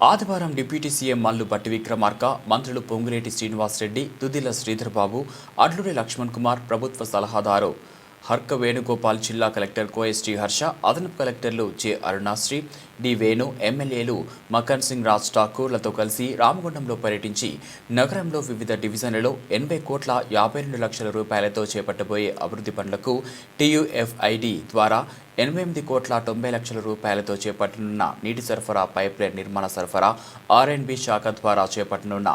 ఆదివారం deputy CM Mallu బట్టి విక్రమార్క మంత్రులు పొంగులేటి శ్రీనివాసరెడ్డి దుద్దిల శ్రీధర్బాబు అడ్లూరి లక్ష్మణ్ కుమార్ ప్రభుత్వ సలహాదారు హర్క వేణుగోపాల్ జిల్లా కలెక్టర్ కోఎస్టీ హర్ష అదనపు కలెక్టర్లు జె అరుణాశ్రీ డి వేణు ఎమ్మెల్యేలు మకన్ సింగ్ రాజ్ ఠాకూర్లతో కలిసి రామగుండంలో పర్యటించి నగరంలో వివిధ డివిజన్లలో ఎనభై కోట్ల యాభై రెండు లక్షల రూపాయలతో చేపట్టబోయే అభివృద్ధి పనులకు టీయూఎఫ్ఐడి ద్వారా ఎనభై ఎనిమిది కోట్ల తొంభై లక్షల రూపాయలతో చేపట్టనున్న నీటి సరఫరా పైప్ లైన్ నిర్మాణ సరఫరా ఆర్ఎండ్బి శాఖ ద్వారా చేపట్టనున్న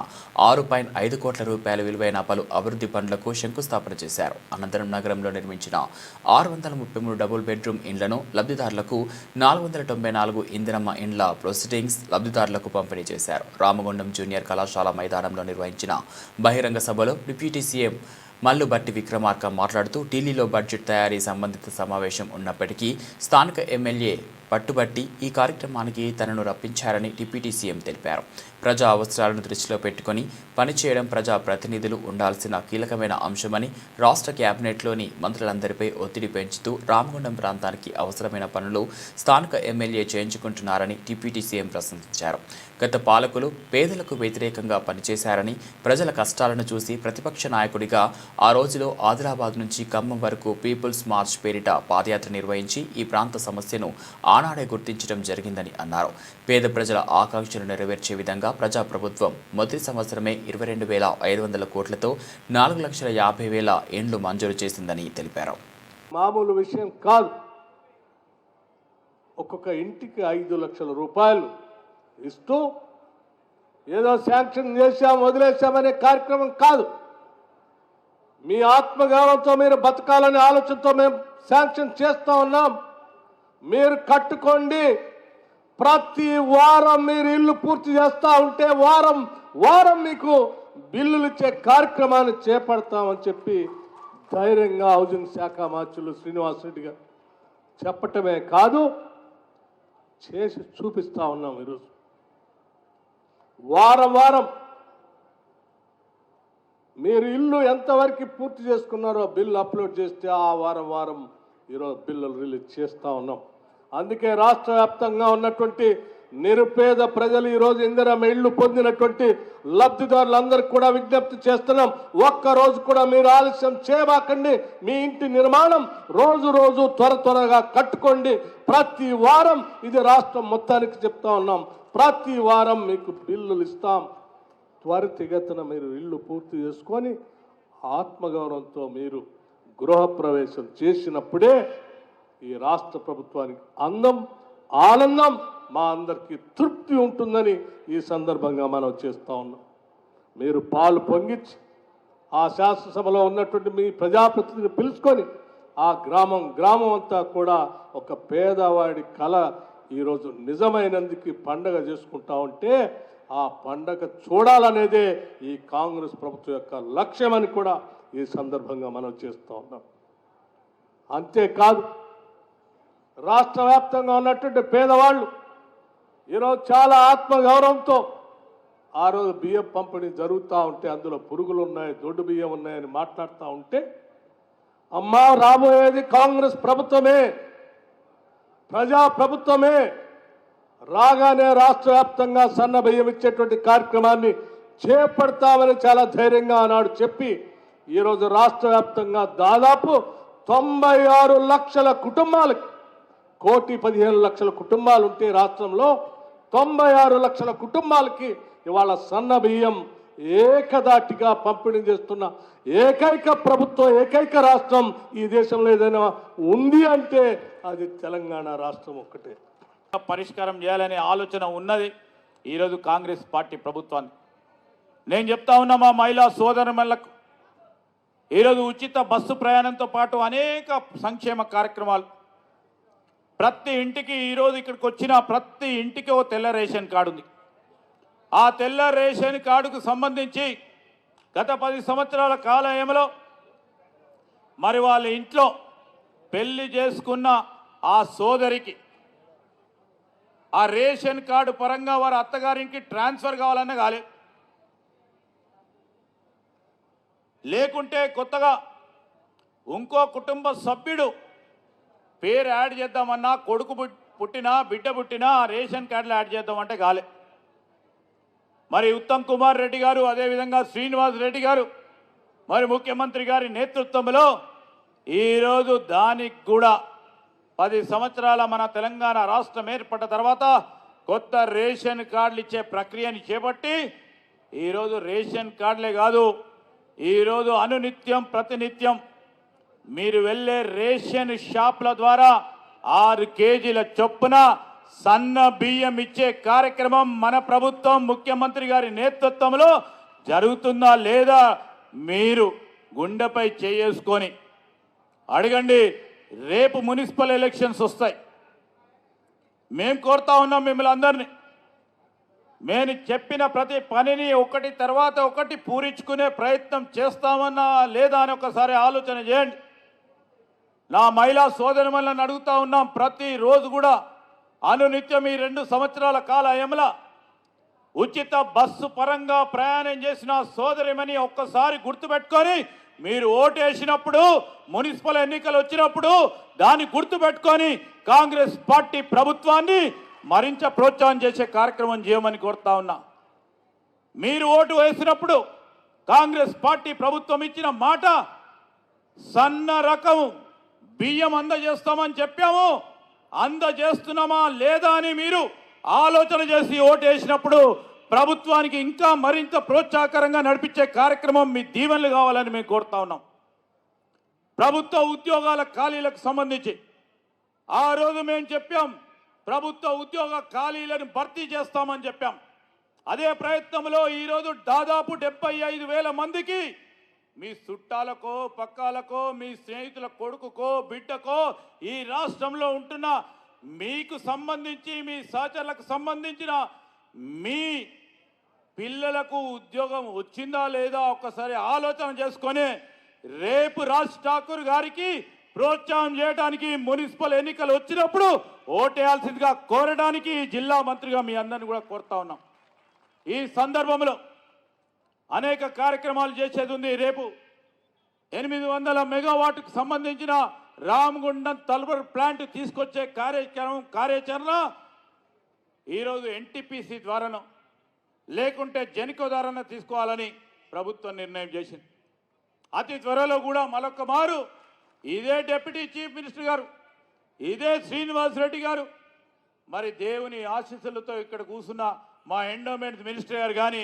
ఆరు పాయింట్ ఐదు కోట్ల రూపాయల విలువైన పలు అభివృద్ధి పనులకు శంకుస్థాపన చేశారు. అనంతరం నగరంలో నిర్మించిన ఆరు వందల ముప్పై మూడు డబుల్ బెడ్రూమ్ ఇండ్లను లబ్ధిదారులకు నాలుగు వందల తొంభై నాలుగు ఇందిరమ్మ ఇండ్ల ప్రొసీడింగ్స్ లబ్ధిదారులకు పంపిణీ చేశారు. రామగుండం జూనియర్ కళాశాల మైదానంలో నిర్వహించిన బహిరంగ సభలో డిప్యూటీ సీఎం మల్లు బట్టి విక్రమార్క మాట్లాడుతూ ఢిల్లీలో బడ్జెట్ తయారీ సంబంధిత సమావేశం ఉన్నప్పటికీ స్థానిక ఎమ్మెల్యే పట్టుబట్టి ఈ కార్యక్రమానికి తనను రప్పించారని డిప్యూటీ సీఎం తెలిపారు. ప్రజా అవసరాలను దృష్టిలో పెట్టుకొని పనిచేయడం ప్రజా ప్రతినిధులు ఉండాల్సిన కీలకమైన అంశమని రాష్ట్ర కేబినెట్లోని మంత్రులందరిపై ఒత్తిడి పెంచుతూ రామగుండం ప్రాంతానికి అవసరమైన పనులు స్థానిక ఎమ్మెల్యే చేయించుకుంటున్నారని డిప్యూటీ సీఎం ప్రశంసించారు. గత పాలకులు పేదలకు వ్యతిరేకంగా పనిచేశారని ప్రజల కష్టాలను చూసి ప్రతిపక్ష నాయకుడిగా ఆ రోజులో ఆదిలాబాద్ నుంచి ఖమ్మం వరకు పీపుల్స్ మార్చ్ పేరిట పాదయాత్ర నిర్వహించి ఈ ప్రాంత సమస్యను ఆనాడే గుర్తించడం జరిగిందని అన్నారు. పేద ప్రజల ఆకాంక్షలు నెరవేర్చే విధంగా ప్రజాప్రభుత్వం మొదటి సంవత్సరమే ఇరవై రెండు వేల ఐదు వందల కోట్లతో నాలుగు లక్షల యాభై వేల ఏండ్లు మంజూరు చేసిందని తెలిపారు. మామూలు విషయం కాదు. ఒక్కొక్క ఇంటికి ఐదు లక్షల రూపాయలు ఇస్తూ ఏదో శాంక్షన్ చేశాం వదిలేశామనే కార్యక్రమం కాదు. మీ ఆత్మగౌరవంతో మీరు బతకాలనే ఆలోచనతో మేము శాంక్షన్ చేస్తా ఉన్నాం. మీరు కట్టుకోండి. ప్రతి వారం మీరు ఇల్లు పూర్తి చేస్తూ ఉంటే వారం వారం మీకు బిల్లులు ఇచ్చే కార్యక్రమాన్ని చేపడతామని చెప్పి ధైర్యంగా హౌసింగ్ శాఖ మార్చులు శ్రీనివాసరెడ్డి గారు చెప్పటమే కాదు చేసి చూపిస్తా ఉన్నాం ఈరోజు. వారం వారం మీరు ఇల్లు ఎంతవరకు పూర్తి చేసుకున్నారో బిల్లు అప్లోడ్ చేస్తే ఆ వారం వారం ఈరోజు బిల్లులు రిలీజ్ చేస్తూ ఉన్నాం. అందుకే రాష్ట్ర వ్యాప్తంగా ఉన్నటువంటి నిరుపేద ప్రజలు ఈరోజు ఇందిరమ్మ ఇళ్ళు పొందినటువంటి లబ్ధిదారులందరికీ కూడా విజ్ఞప్తి చేస్తున్నాం. ఒక్క రోజు కూడా మీరు ఆలస్యం చేయబాకండి. మీ ఇంటి నిర్మాణం రోజు రోజు త్వర త్వరగా కట్టుకోండి. ప్రతి వారం ఇది రాష్ట్రం మొత్తానికి చెప్తా ఉన్నాం. ప్రతి వారం మీకు బిల్లులు ఇస్తాం. త్వరితగతిన మీరు ఇల్లు పూర్తి చేసుకొని ఆత్మగౌరవంతో మీరు గృహప్రవేశం చేసినప్పుడే ఈ రాష్ట్ర ప్రభుత్వానికి అందం ఆనందం మా అందరికీ తృప్తి ఉంటుందని ఈ సందర్భంగా మనం చేస్తూ ఉన్నాం. మీరు పాలు పొంగిచ్చి ఆ శాసనసభలో ఉన్నటువంటి మీ ప్రజాప్రతినిధిని పిలుచుకొని ఆ గ్రామం గ్రామం అంతా కూడా ఒక పేదవాడి కళ ఈరోజు నిజమైనందుకు పండగ చేసుకుంటా ఉంటే ఆ పండగ చూడాలనేదే ఈ కాంగ్రెస్ ప్రభుత్వం యొక్క లక్ష్యమని కూడా ఈ సందర్భంగా మనం చేస్తూ ఉన్నాం. అంతేకాదు రాష్ట్ర వ్యాప్తంగా ఉన్నటువంటి పేదవాళ్ళు ఈరోజు చాలా ఆత్మగౌరవంతో ఆ రోజు బియ్యం పంపిణీ జరుగుతూ ఉంటే అందులో పురుగులు ఉన్నాయి దొడ్డు బియ్యం ఉన్నాయని మాట్లాడుతూ ఉంటే అమ్మా రాబోయేది కాంగ్రెస్ ప్రభుత్వమే ప్రజా ప్రభుత్వమే రాగానే రాష్ట్ర వ్యాప్తంగా సన్న బియ్యం ఇచ్చేటువంటి కార్యక్రమాన్ని చేపడతామని చాలా ధైర్యంగా ఆనాడు చెప్పి ఈరోజు రాష్ట్ర వ్యాప్తంగా దాదాపు తొంభై ఆరు లక్షల కుటుంబాలకి కోటి పదిహేను లక్షల కుటుంబాలు ఉంటే రాష్ట్రంలో తొంభై ఆరు లక్షల కుటుంబాలకి ఇవాళ సన్న బియ్యం ఏకదాటిగా పంపిణీ చేస్తున్న ఏకైక ప్రభుత్వం ఏకైక రాష్ట్రం ఈ దేశంలో ఏదైనా ఉంది అంటే అది తెలంగాణ రాష్ట్రం ఒక్కటే. పరిష్కారం చేయాలనే ఆలోచన ఉన్నది ఈరోజు కాంగ్రెస్ పార్టీ ప్రభుత్వాన్ని. నేను చెప్తా ఉన్నా మా మహిళా సోదరులకు ఈరోజు ఉచిత బస్సు ప్రయాణంతో పాటు అనేక సంక్షేమ కార్యక్రమాలు ప్రతి ఇంటికి ఈరోజు ఇక్కడికి వచ్చిన ప్రతి ఇంటికి ఓ తెల్ల రేషన్ కార్డు ఉంది. ఆ తెల్ల రేషన్ కార్డుకు సంబంధించి గత పది సంవత్సరాల కాలయంలో మరి వాళ్ళ ఇంట్లో పెళ్ళి చేసుకున్న ఆ సోదరికి ఆ రేషన్ కార్డు పరంగా వారి అత్తగారికి ట్రాన్స్ఫర్ కావాలన్నా కాలేదు లేకుంటే కొత్తగా ఇంకో కుటుంబ సభ్యుడు పేరు యాడ్ చేద్దామన్నా కొడుకు పుట్టినా బిడ్డ పుట్టినా రేషన్ కార్డులు యాడ్ చేద్దామంటే కాలే మరి ఉత్తమ్ కుమార్ రెడ్డి గారు అదేవిధంగా శ్రీనివాస్ రెడ్డి గారు మరి ముఖ్యమంత్రి గారి నేతృత్వంలో ఈరోజు దానికి కూడా పది సంవత్సరాల మన తెలంగాణ రాష్ట్రం ఏర్పడ్డ తర్వాత కొత్త రేషన్ కార్డులు ఇచ్చే ప్రక్రియని చేపట్టి ఈరోజు రేషన్ కార్డులే కాదు ఈరోజు అనునిత్యం ప్రతినిత్యం మీరు వెళ్ళే రేషన్ షాప్ల ద్వారా ఆరు కేజీల చొప్పున సన్న బియ్యం ఇచ్చే కార్యక్రమం మన ప్రభుత్వం ముఖ్యమంత్రి గారి నేతృత్వంలో జరుగుతుందా లేదా మీరు గుండెపై చేసుకొని అడగండి. రేపు మున్సిపల్ ఎలక్షన్స్ వస్తాయి. మేము కోరుతా ఉన్నాం మిమ్మల్ని అందరినీ. నేను చెప్పిన ప్రతి పనిని ఒకటి తర్వాత ఒకటి పూరించుకునే ప్రయత్నం చేస్తామన్నా లేదా అని ఒకసారి ఆలోచన చేయండి. నా మహిళా సోదరిమల్ని అడుగుతా ఉన్నాం ప్రతిరోజు కూడా. అనునిత్యం ఈ రెండు సంవత్సరాల కాలయంల ఉచిత బస్సు పరంగా ప్రయాణం చేసిన సోదరిమని ఒక్కసారి గుర్తుపెట్టుకొని మీరు ఓటేసినప్పుడు మున్సిపల్ ఎన్నికలు వచ్చినప్పుడు దాన్ని గుర్తుపెట్టుకొని కాంగ్రెస్ పార్టీ ప్రభుత్వాన్ని మరింత ప్రోత్సాహం చేసే కార్యక్రమం చేయమని కోరుతా ఉన్నా. మీరు ఓటు వేసినప్పుడు కాంగ్రెస్ పార్టీ ప్రభుత్వం ఇచ్చిన మాట సన్న రకం బియ్యం అందజేస్తామని చెప్పాము. అందజేస్తున్నామా లేదా అని మీరు ఆలోచన చేసి ఓటేసినప్పుడు ప్రభుత్వానికి ఇంకా మరింత ప్రోత్సాహకరంగా నడిపించే కార్యక్రమం మీ దీవెనలు కావాలని మేము కోరుతా ఉన్నాం. ప్రభుత్వ ఉద్యోగాల ఖాళీలకు సంబంధించి ఆ రోజు మేము చెప్పాం ప్రభుత్వ ఉద్యోగ ఖాళీలను భర్తీ చేస్తామని చెప్పాం. అదే ప్రయత్నంలో ఈరోజు దాదాపు డెబ్బై ఐదు వేల మందికి మీ చుట్టాలకో పక్కాలకో మీ స్నేహితుల కొడుకుకో బిడ్డకో ఈ రాష్ట్రంలో ఉంటున్న మీకు సంబంధించి మీ సహచరులకు సంబంధించిన మీ పిల్లలకు ఉద్యోగం వచ్చిందా లేదా ఒక్కసారి ఆలోచన చేసుకొని రేపు రాజ్ ఠాకూర్ గారికి ప్రోత్సాహం చేయడానికి మున్సిపల్ ఎన్నికలు వచ్చినప్పుడు ఓటేయాల్సిందిగా కోరడానికి జిల్లా మంత్రిగా మీ అందరిని కూడా కోరుతా ఉన్నాం. ఈ సందర్భంలో అనేక కార్యక్రమాలు చేసేది ఉంది. రేపు ఎనిమిది వందల మెగావాట్కు సంబంధించిన రామగుండం తల్బర్ ప్లాంట్ తీసుకొచ్చే కార్యక్రమం కార్యాచరణ ఈరోజు ఎన్టీపీసీ ద్వారాను లేకుంటే జనికో ద్వారానే తీసుకోవాలని ప్రభుత్వం నిర్ణయం చేసింది. అతి త్వరలో కూడా మరొక మారు ఇదే డిప్యూటీ చీఫ్ మినిస్టర్ గారు ఇదే శ్రీనివాస్ రెడ్డి గారు. మరి దేవుని ఆశీస్సులతో ఇక్కడ కూర్చున్న మా ఎండోమెంట్ మినిస్టర్ గారు కానీ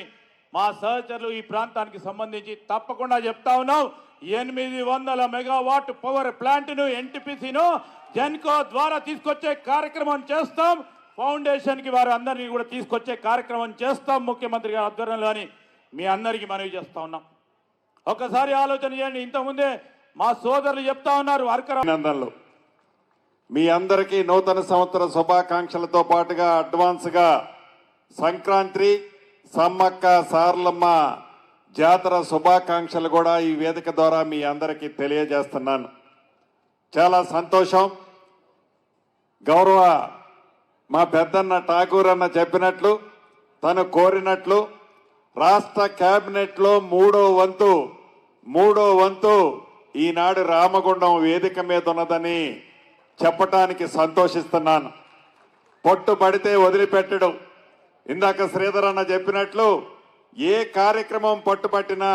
మా సహచరులు ఈ ప్రాంతానికి సంబంధించి తప్పకుండా చెప్తా ఉన్నాం. ఎనిమిది వందల మెగావాట్ పవర్ ప్లాంట్ను ఎన్టీపీసీను జెన్కో ద్వారా తీసుకొచ్చే కార్యక్రమం చేస్తాం. ఫౌండేషన్కి వారు అందరినీ కూడా తీసుకొచ్చే కార్యక్రమం చేస్తాం ముఖ్యమంత్రి గారి ఆధ్వర్యంలో అని మీ అందరికీ మనవి చేస్తా ఉన్నాం. ఒకసారి ఆలోచన చేయండి. ఇంతకుముందే మా సోదరులు చెప్తా ఉన్నారు వర్కర్ అభినందనలు. మీ అందరికీ నూతన సంవత్సర శుభాకాంక్షలతో పాటుగా అడ్వాన్స్గా సంక్రాంతి సమ్మక్క సార్లమ్మ జాతర శుభాకాంక్షలు కూడా ఈ వేదిక ద్వారా మీ అందరికీ తెలియజేస్తున్నాను. చాలా సంతోషం. గౌరవ మా పెద్దన్న ఠాకూర్ అన్న చెప్పినట్లు తను కోరినట్లు రాష్ట్ర క్యాబినెట్లో మూడో వంతు మూడో వంతు ఈనాడు రామగుండం వేదిక మీద ఉన్నదని చెప్పటానికి సంతోషిస్తున్నాను. పొట్టు పడితే వదిలిపెట్టడం. ఇందాక శ్రీధర్ అన్న చెప్పినట్లు ఏ కార్యక్రమం పట్టుపట్టినా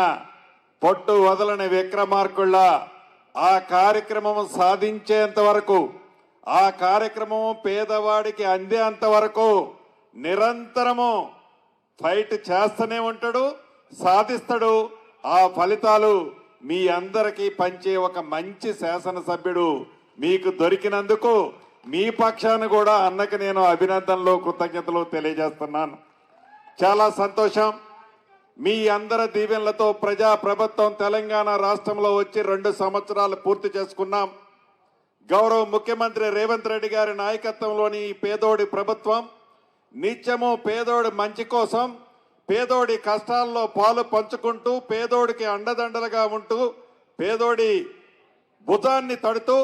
పొట్టు వదలని విక్రమార్కుళ్ళ ఆ కార్యక్రమం సాధించేంత వరకు ఆ కార్యక్రమం పేదవాడికి అందేంత వరకు నిరంతరము ఫైట్ చేస్తూనే ఉంటాడు సాధిస్తాడు. ఆ ఫలితాలు మీ అందరికీ పంచే ఒక మంచి శాసనసభ్యుడు మీకు దొరికినందుకు మీ పక్షాన కూడా అన్నకి నేను అభినందనలు కృతజ్ఞతలు తెలియజేస్తున్నాను. చాలా సంతోషం. మీ అందరి దీవెనలతో ప్రజా ప్రభుత్వం తెలంగాణ రాష్ట్రంలో వచ్చి రెండు సంవత్సరాలు పూర్తి చేసుకున్నాం. గౌరవ ముఖ్యమంత్రి రేవంత్ రెడ్డి గారి నాయకత్వంలోని ఈ పేదోడి ప్రభుత్వం నిత్యము పేదోడి మంచి కోసం పేదోడి కష్టాల్లో పాలు పంచుకుంటూ పేదోడికి అండదండలుగా ఉంటూ పేదోడి భుజాన్ని తడుతూ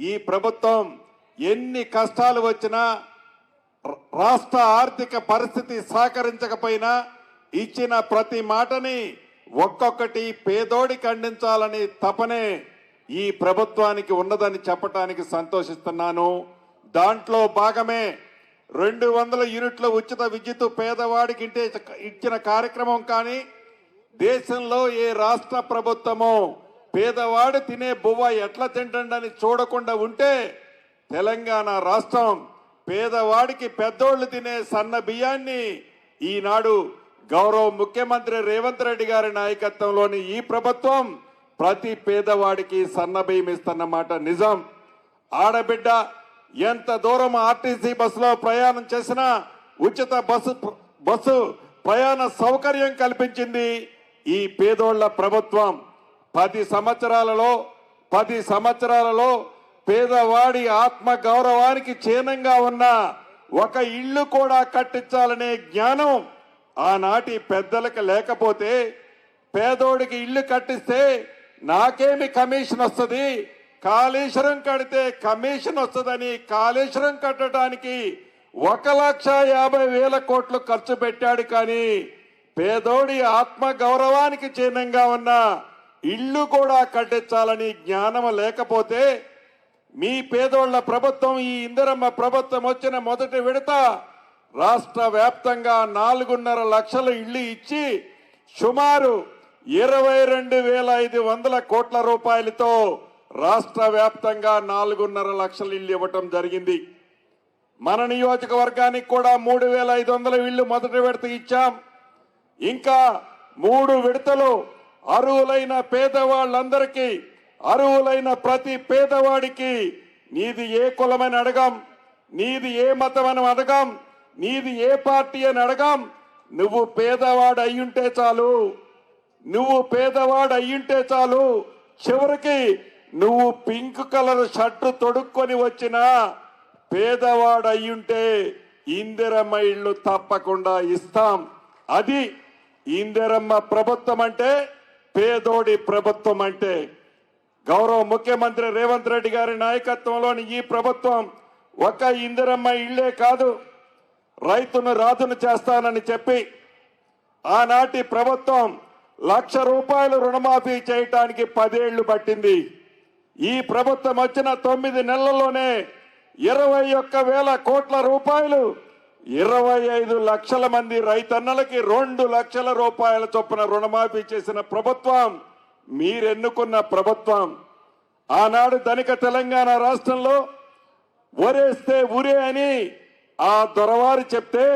ఈ ప్రభుత్వం ఎన్ని కష్టాలు వచ్చినా రాష్ట్ర ఆర్థిక పరిస్థితి సహకరించకపోయినా ఇచ్చిన ప్రతి మాటని ఒక్కొక్కటి పేదోడికి అందించాలని తపనే ఈ ప్రభుత్వానికి ఉన్నదని చెప్పటానికి సంతోషిస్తున్నాను. దాంట్లో భాగమే రెండు వందల యూనిట్ల ఉచిత విద్యుత్ పేదవాడికి ఇంటే ఇచ్చిన కార్యక్రమం కానీ దేశంలో ఏ రాష్ట్ర ప్రభుత్వమో పేదవాడు తినే బువ్వ ఎట్లా తింటండని చూడకుండా ఉంటే తెలంగాణ రాష్ట్రం పేదవాడికి పెద్దోళ్ళు తినే సన్న బియ్యాన్ని ఈనాడు గౌరవ ముఖ్యమంత్రి రేవంత్ రెడ్డి గారి నాయకత్వంలోని ఈ ప్రభుత్వం ప్రతి పేదవాడికి సన్న బియ్యం ఇస్తున్నమాట నిజం. ఆడబిడ్డ ఎంత దూరం ఆర్టీసీ బస్సులో ప్రయాణం చేసినా ఉచిత బస్సు బస్సు ప్రయాణ సౌకర్యం కల్పించింది ఈ పేదోళ్ళ ప్రభుత్వం. పది సంవత్సరాలలో పది సంవత్సరాలలో పేదవాడి ఆత్మ గౌరవానికి చీనంగా ఉన్న ఒక ఇల్లు కూడా కట్టించాలనే జ్ఞానం ఆనాటి పెద్దలకు లేకపోతే పేదోడికి ఇల్లు కట్టిస్తే నాకేమి కమిషన్ వస్తుంది? కాళేశ్వరం కడితే కమిషన్ వస్తుందని కాళేశ్వరం కట్టడానికి ఒక లక్ష యాభై వేల కోట్లు ఖర్చు పెట్టాడు కానీ పేదోడి ఆత్మ గౌరవానికి చిహ్నంగా ఉన్న ఇల్లు కూడా కట్టించాలని జ్ఞానం లేకపోతే మీ పేదోళ్ళ ప్రభుత్వం ఈ ఇందిరమ్మ ప్రభుత్వం వచ్చిన మొదటి విడత రాష్ట్ర వ్యాప్తంగా నాలుగున్నర లక్షల ఇళ్ళు ఇచ్చి సుమారు ఇరవై రెండు వేల ఐదు వందల కోట్ల రూపాయలతో రాష్ట్ర వ్యాప్తంగా నాలుగున్నర లక్షల ఇల్లు ఇవ్వటం జరిగింది. మన నియోజకవర్గానికి కూడా మూడు వేల ఐదు వందల ఇళ్ళు మొదటి విడత ఇచ్చాం. ఇంకా మూడు విడతలు అర్హులైన పేదవాళ్ళందరికీ అర్హులైన ప్రతి పేదవాడికి నీది ఏ కులమని అడగాం నీది ఏ మతం అని అడగాం నీది ఏ పార్టీ అని అడగాం. నువ్వు పేదవాడు అయ్యుంటే చాలు. నువ్వు పేదవాడు అయ్యుంటే చాలు. చివరికి నువ్వు పింక్ కలర్ షర్టు తొడుక్కొని వచ్చిన పేదవాడు అయ్యుంటే ఇందిరమ్మ ఇళ్ళు తప్పకుండా ఇస్తాం. అది ఇందిరమ్మ ప్రభుత్వం అంటే పేదోడి ప్రభుత్వం అంటే. గౌరవ ముఖ్యమంత్రి రేవంత్ రెడ్డి గారి నాయకత్వంలోని ఈ ప్రభుత్వం ఒక ఇందిరమ్మ ఇళ్ళే కాదు రైతును రాజును చేస్తానని చెప్పి ఆనాటి ప్రభుత్వం లక్ష రూపాయలు రుణమాఫీ చేయటానికి పదేళ్ళు పట్టింది. ఈ ప్రభుత్వం వచ్చిన తొమ్మిది నెలల్లోనే ఇరవై ఒక్క వేల కోట్ల రూపాయలు ఇరవై ఐదు లక్షల మంది రైతన్నలకి రెండు లక్షల రూపాయల చొప్పున రుణమాఫీ చేసిన ప్రభుత్వం మీరెన్నుకున్న ప్రభుత్వం ఆనాడు ధనిక తెలంగాణ రాష్ట్రంలో ఒరేస్తే ఉరే అని ఆ దొరవారు చెప్తే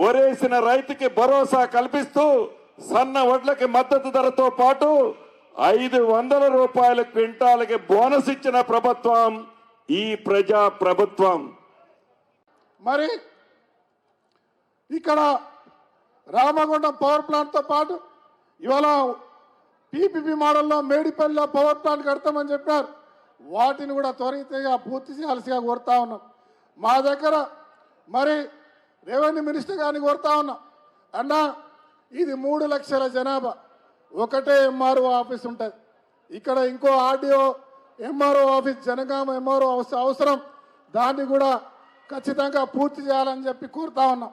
ఒరేసిన రైతుకి భరోసా కల్పిస్తూ సన్న వడ్లకి మద్దతు ధరతో పాటు ఐదు వందల రూపాయల క్వింటాలకి బోనస్ ఇచ్చిన ప్రభుత్వం ఈ ప్రజా ప్రభుత్వం. మరి ఇక్కడ రామగుండం పవర్ ప్లాంట్తో పాటు ఇవాళ పీపీపీ మోడల్లో మేడిపల్లిలో పవర్ ప్లాంట్ కడతామని చెప్పారు. వాటిని కూడా త్వరితగా పూర్తి చేయాల్సిగా కోరుతా ఉన్నాం. మా దగ్గర మరి రెవెన్యూ మినిస్టర్ గారిని కోరుతా ఉన్నాం. అన్నా ఇది మూడు లక్షల జనాభా. ఒకటే ఎంఆర్ఓ ఆఫీస్ ఉంటుంది. ఇక్కడ ఇంకో RDO MRO office Jangaon MRO అవసరం. దాన్ని కూడా ఖచ్చితంగా పూర్తి చేయాలని చెప్పి కోరుతా ఉన్నాం.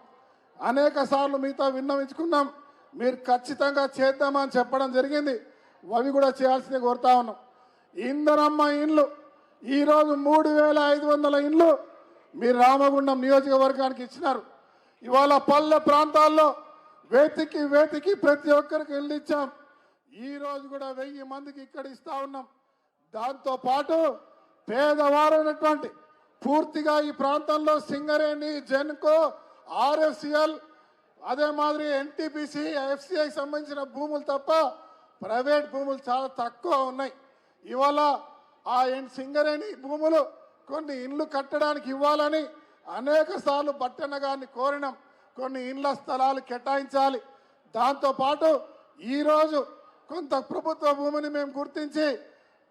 అనేక సార్లు మీతో విన్నవించుకున్నాం. మీరు ఖచ్చితంగా చేద్దామని చెప్పడం జరిగింది. అవి కూడా చేయాల్సింది కోరుతా ఉన్నాం. ఇందరమ్మ ఇండ్లు ఈరోజు మూడు వేల ఐదు వందల ఇండ్లు మీరు రామగుండం నియోజకవర్గానికి ఇచ్చినారు. ఇవాళ పల్లె ప్రాంతాల్లో వేతికి వేతికి ప్రతి ఒక్కరికి ఇల్లు ఇచ్చాం. ఈరోజు కూడా వెయ్యి మందికి ఇక్కడ ఇస్తూ ఉన్నాం. దాంతో పాటు పేదవారైనటువంటి పూర్తిగా ఈ ప్రాంతంలో సింగరేణి జెన్కో ఆర్ఎఫ్సిఎల్ అదే మాదిరి ఎన్టీపీసీ ఎఫ్సిఐకి సంబంధించిన భూములు తప్ప ప్రైవేట్ భూములు చాలా తక్కువ ఉన్నాయి. ఇవాళ ఆ సింగరేణి భూములు కొన్ని ఇండ్లు కట్టడానికి ఇవ్వాలని అనేక సార్లు బట్టన్న గారిని కోరినాం. కొన్ని ఇండ్ల స్థలాలు కేటాయించాలి. దాంతోపాటు ఈరోజు కొంత ప్రభుత్వ భూమిని మేము గుర్తించి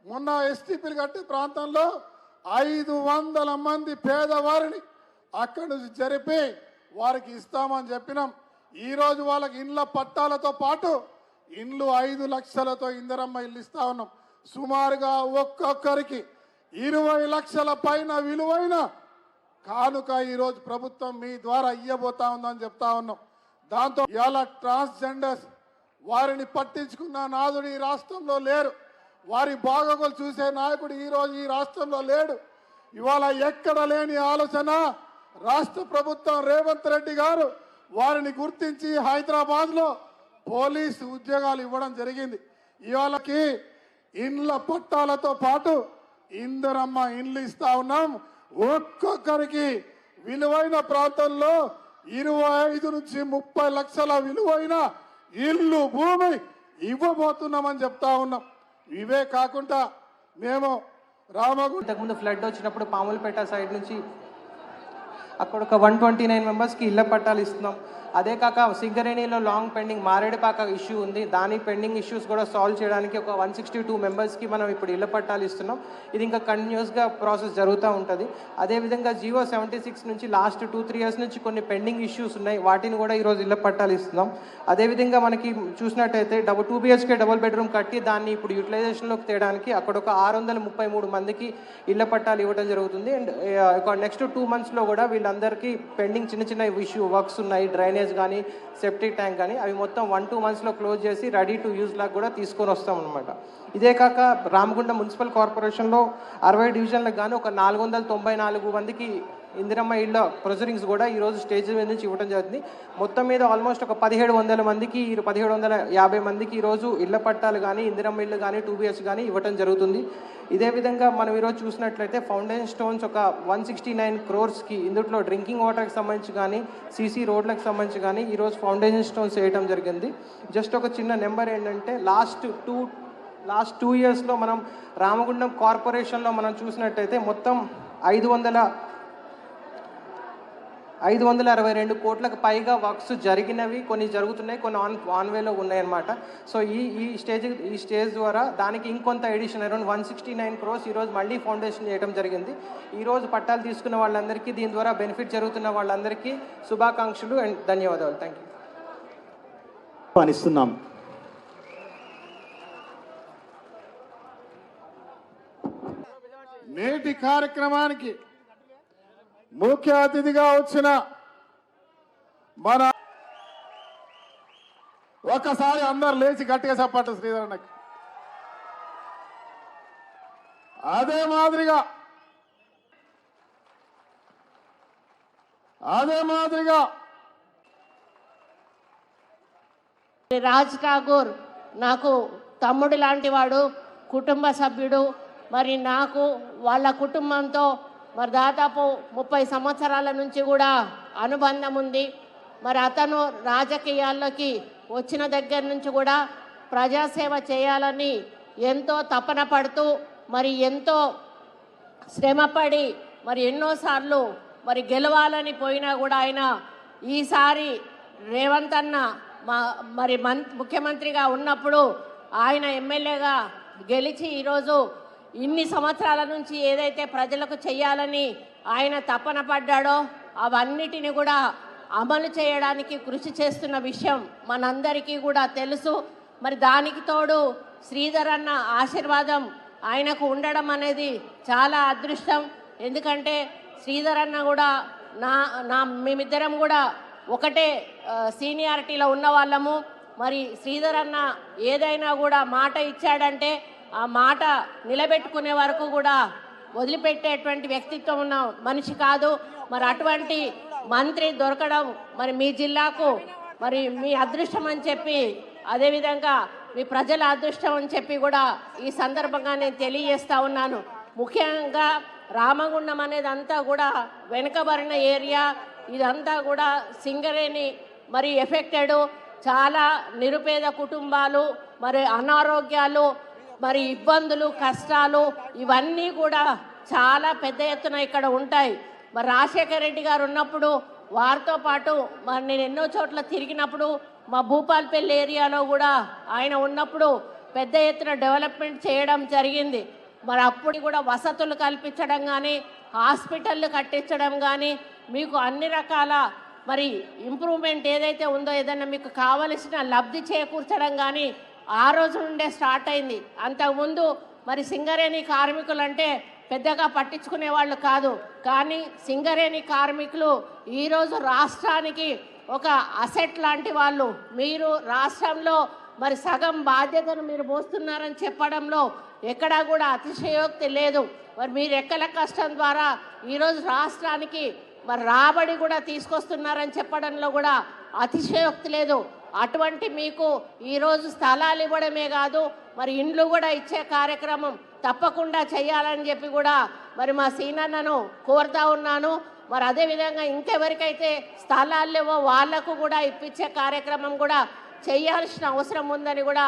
మొన్న ఎస్టీపీలు కట్టే ప్రాంతంలో ఐదు వందల మంది పేదవారిని అక్కడి నుంచి జరిపి వారికి ఇస్తామని చెప్పినాం. ఈరోజు వాళ్ళకి ఇండ్ల పట్టాలతో పాటు ఇండ్లు ఐదు లక్షలతో ఇందరమ్మ ఇల్లు ఇస్తా ఉన్నాం. సుమారుగా ఒక్కొక్కరికి ఇరవై లక్షల పైన విలువైన కానుక ఈరోజు ప్రభుత్వం మీ ద్వారా ఇయ్యబోతా ఉందని చెప్తా ఉన్నాం. దాంతో ఇవాళ ట్రాన్స్జెండర్స్ వారిని పట్టించుకున్న నాదుడు ఈ రాష్ట్రంలో లేరు. వారి బాగోగులు చూసే నాయకుడు ఈరోజు ఈ రాష్ట్రంలో లేడు. ఇవాళ ఎక్కడ లేని ఆలోచన రాష్ట్ర ప్రభుత్వం రేవంత్ రెడ్డి గారు వారిని గుర్తించి హైదరాబాద్లో పోలీసు ఉద్యోగాలు ఇవ్వడం జరిగింది. ఇవాళకి ఇండ్ల పట్టాలతో పాటు ఇందరమ్మ ఇండ్లు ఇస్తా ఉన్నాం. ఒక్కొక్కరికి విలువైన ప్రాంతంలో ఇరవై ఐదు నుంచి ముప్పై లక్షల విలువైన ఇల్లు భూమి ఇవ్వబోతున్నామని చెప్తా ఉన్నాం. ఇవే కాకుండా మేము రామగుండ ఇంతకుముందు ఫ్లడ్ వచ్చినప్పుడు పాములపేట సైడ్ నుంచి అక్కడ ఒక వన్ ట్వంటీ నైన్ మెంబర్స్కి ఇళ్ళ పట్టాలు ఇస్తున్నాం. అదే కాక సింగరేణిలో లాంగ్ పెండింగ్ మారేడుపాక ఇష్యూ ఉంది. దాని పెండింగ్ ఇష్యూస్ కూడా సాల్వ్ చేయడానికి ఒక వన్ సిక్స్టీ టూ మెంబర్స్కి మనం ఇప్పుడు ఇళ్ళ పట్టాలు ఇస్తున్నాం. ఇది ఇంకా కంటిన్యూస్గా ప్రాసెస్ జరుగుతూ ఉంటుంది. అదేవిధంగా జియో సెవెంటీ సిక్స్ నుంచి లాస్ట్ టూ త్రీ ఇయర్స్ నుంచి కొన్ని పెండింగ్ ఇష్యూస్ ఉన్నాయి. వాటిని కూడా ఈరోజు ఇళ్ళ పట్టాలు ఇస్తున్నాం. అదేవిధంగా మనకి చూసినట్టయితే double two BHK double bedroom కట్టి దాన్ని ఇప్పుడు యూటిలైజేషన్లోకి తేయడానికి అక్కడ ఒక ఆరు వందల ముప్పై మూడు మందికి ఇళ్ళ పట్టాలు ఇవ్వడం జరుగుతుంది. అండ్ నెక్స్ట్ టూ మంత్స్లో కూడా వీళ్ళందరికీ పెండింగ్ చిన్న చిన్న ఇష్యూ వర్క్స్ ఉన్నాయి. డ్రైనేజ్ కానీ సెప్టిక్ ట్యాంక్ కానీ అవి మొత్తం వన్ టూ మంత్స్లో క్లోజ్ చేసి రెడీ టు యూజ్ లాగా కూడా తీసుకొని వస్తాం అనమాట ఇదే కాక రామగుండ మున్సిపల్ కార్పొరేషన్లో అరవై డివిజన్లకు కానీ ఒక నాలుగు వందల తొంభై నాలుగు మందికి ఇందిరమ్మ ఇళ్ళ ప్రొసీడింగ్స్ కూడా ఈరోజు స్టేజ్ మీద నుంచి ఇవ్వడం జరుగుతుంది మొత్తం మీద ఆల్మోస్ట్ ఒక పదిహేడు వందల మందికి ఈ పదిహేడు వందల యాభై మందికి ఈరోజు ఇళ్ళ పట్టాలు కానీ ఇందిరమ్మ ఇల్లు కానీ టూ బిహెచ్ కానీ ఇవ్వడం జరుగుతుంది. ఇదే విధంగా మనం ఈరోజు చూసినట్లయితే ఫౌండేషన్ స్టోన్స్ ఒక వన్ సిక్స్టీ నైన్ క్రోర్స్కి ఇందులో డ్రింకింగ్ వాటర్కి సంబంధించి కానీ సీసీ రోడ్లకు సంబంధించి కానీ ఈరోజు ఫౌండేషన్ స్టోన్స్ వేయడం జరిగింది. జస్ట్ ఒక చిన్న నెంబర్ ఏంటంటే లాస్ట్ టూ లాస్ట్ టూ ఇయర్స్లో మనం రామగుండం కార్పొరేషన్లో మనం చూసినట్టయితే మొత్తం ఐదు వందల ఐదు వందల అరవై రెండు కోట్లకు పైగా వర్క్స్ జరిగినవి కొన్ని జరుగుతున్నాయి కొన్ని ఆన్ ఆన్ వేలో ఉన్నాయన్నమాట. సో ఈ ఈ స్టేజ్ ఈ స్టేజ్ ద్వారా దానికి ఇంకొంత edition around one sixty nine crores ఈరోజు మళ్ళీ ఫౌండేషన్ చేయడం జరిగింది. ఈరోజు పట్టాలు తీసుకున్న వాళ్ళందరికీ దీని ద్వారా బెనిఫిట్ జరుగుతున్న వాళ్ళందరికీ శుభాకాంక్షలు అండ్ ధన్యవాదాలు. థ్యాంక్ యూ అనిస్తున్నాం నేటి కార్యక్రమానికి ముఖ్య అతిథిగా వచ్చిన మన ఒక్కసారి అందరు లేచి గట్టిగా చెప్పట్టు శ్రీధరన్నకి. అదే మాదిరిగా అదే మాదిరిగా రాజ్ ఠాగూర్ నాకు తమ్ముడు లాంటి వాడు కుటుంబ సభ్యుడు మరి నాకు వాళ్ళ కుటుంబంతో మరి దాదాపు ముప్పై సంవత్సరాల నుంచి కూడా అనుబంధం ఉంది. మరి అతను రాజకీయాల్లోకి వచ్చిన దగ్గర నుంచి కూడా ప్రజాసేవ చేయాలని ఎంతో తపన పడుతూ మరి ఎంతో శ్రమపడి మరి ఎన్నోసార్లు మరి గెలవాలని పోయినా కూడా ఆయన ఈసారి రేవంత్ అన్న మా మరి మన్ ముఖ్యమంత్రిగా ఉన్నప్పుడు ఆయన ఎమ్మెల్యేగా గెలిచి ఈరోజు ఇన్ని సంవత్సరాల నుంచి ఏదైతే ప్రజలకు చేయాలని ఆయన తపన పడ్డాడో అవన్నిటిని కూడా అమలు చేయడానికి కృషి చేస్తున్న విషయం మనందరికీ కూడా తెలుసు. మరి దానికి తోడు శ్రీధర్ అన్న ఆశీర్వాదం ఆయనకు ఉండడం అనేది చాలా అదృష్టం. ఎందుకంటే శ్రీధర్ అన్న కూడా నా నా మేమిద్దరం కూడా ఒకటే సీనియారిటీలో ఉన్న వాళ్ళము. మరి శ్రీధర్ అన్న ఏదైనా కూడా మాట ఇచ్చాడంటే ఆ మాట నిలబెట్టుకునే వరకు కూడా వదిలిపెట్టేటువంటి వ్యక్తిత్వం ఉన్న మనిషి కాదు. మరి అటువంటి మంత్రి దొరకడం మరి మీ జిల్లాకు మరి మీ అదృష్టం అని చెప్పి అదేవిధంగా మీ ప్రజల అదృష్టం అని చెప్పి కూడా ఈ సందర్భంగా నేను తెలియజేస్తా ఉన్నాను. ముఖ్యంగా రామగుండం అనేది అంతా కూడా వెనుకబడిన ఏరియా. ఇదంతా కూడా సింగరేణి మరి ఎఫెక్టెడ్. చాలా నిరుపేద కుటుంబాలు మరి అనారోగ్యాలు మరి ఇబ్బందులు కష్టాలు ఇవన్నీ కూడా చాలా పెద్ద ఎత్తున ఇక్కడ ఉంటాయి. మరి రాజశేఖర రెడ్డి గారు ఉన్నప్పుడు వారితో పాటు మరి నేను ఎన్నో చోట్ల తిరిగినప్పుడు మా భూపాల్పల్లి ఏరియాలో కూడా ఆయన ఉన్నప్పుడు పెద్ద ఎత్తున డెవలప్మెంట్ చేయడం జరిగింది. మరి అప్పుడు కూడా వసతులు కల్పించడం కానీ హాస్పిటళ్ళు కట్టించడం కానీ మీకు అన్ని రకాల మరి ఇంప్రూవ్మెంట్ ఏదైతే ఉందో ఏదైనా మీకు కావలసిన లబ్ధి చేకూర్చడం కానీ ఆ రోజు నుండే స్టార్ట్ అయింది. అంతకుముందు మరి సింగరేణి కార్మికులు అంటే పెద్దగా పట్టించుకునే వాళ్ళు కాదు. కానీ సింగరేణి కార్మికులు ఈరోజు రాష్ట్రానికి ఒక అసెట్ లాంటి వాళ్ళు. మీరు రాష్ట్రంలో మరి సగం బాధ్యతను మీరు మోస్తున్నారని చెప్పడంలో ఎక్కడా కూడా అతిశయోక్తి లేదు. మరి మీరు ఎక్కల కష్టం ద్వారా ఈరోజు రాష్ట్రానికి మరి రాబడి కూడా తీసుకొస్తున్నారని చెప్పడంలో కూడా అతిశయోక్తి లేదు. అటువంటి మీకు ఈరోజు స్థలాలు ఇవ్వడమే కాదు మరి ఇండ్లు కూడా ఇచ్చే కార్యక్రమం తప్పకుండా చేయాలని చెప్పి కూడా మరి మా సీనన్నను కోరుతా ఉన్నాను. మరి అదేవిధంగా ఇంకెవరికైతే స్థలాలు లేవో వాళ్ళకు కూడా ఇప్పించే కార్యక్రమం కూడా చేయాల్సిన అవసరం ఉందని కూడా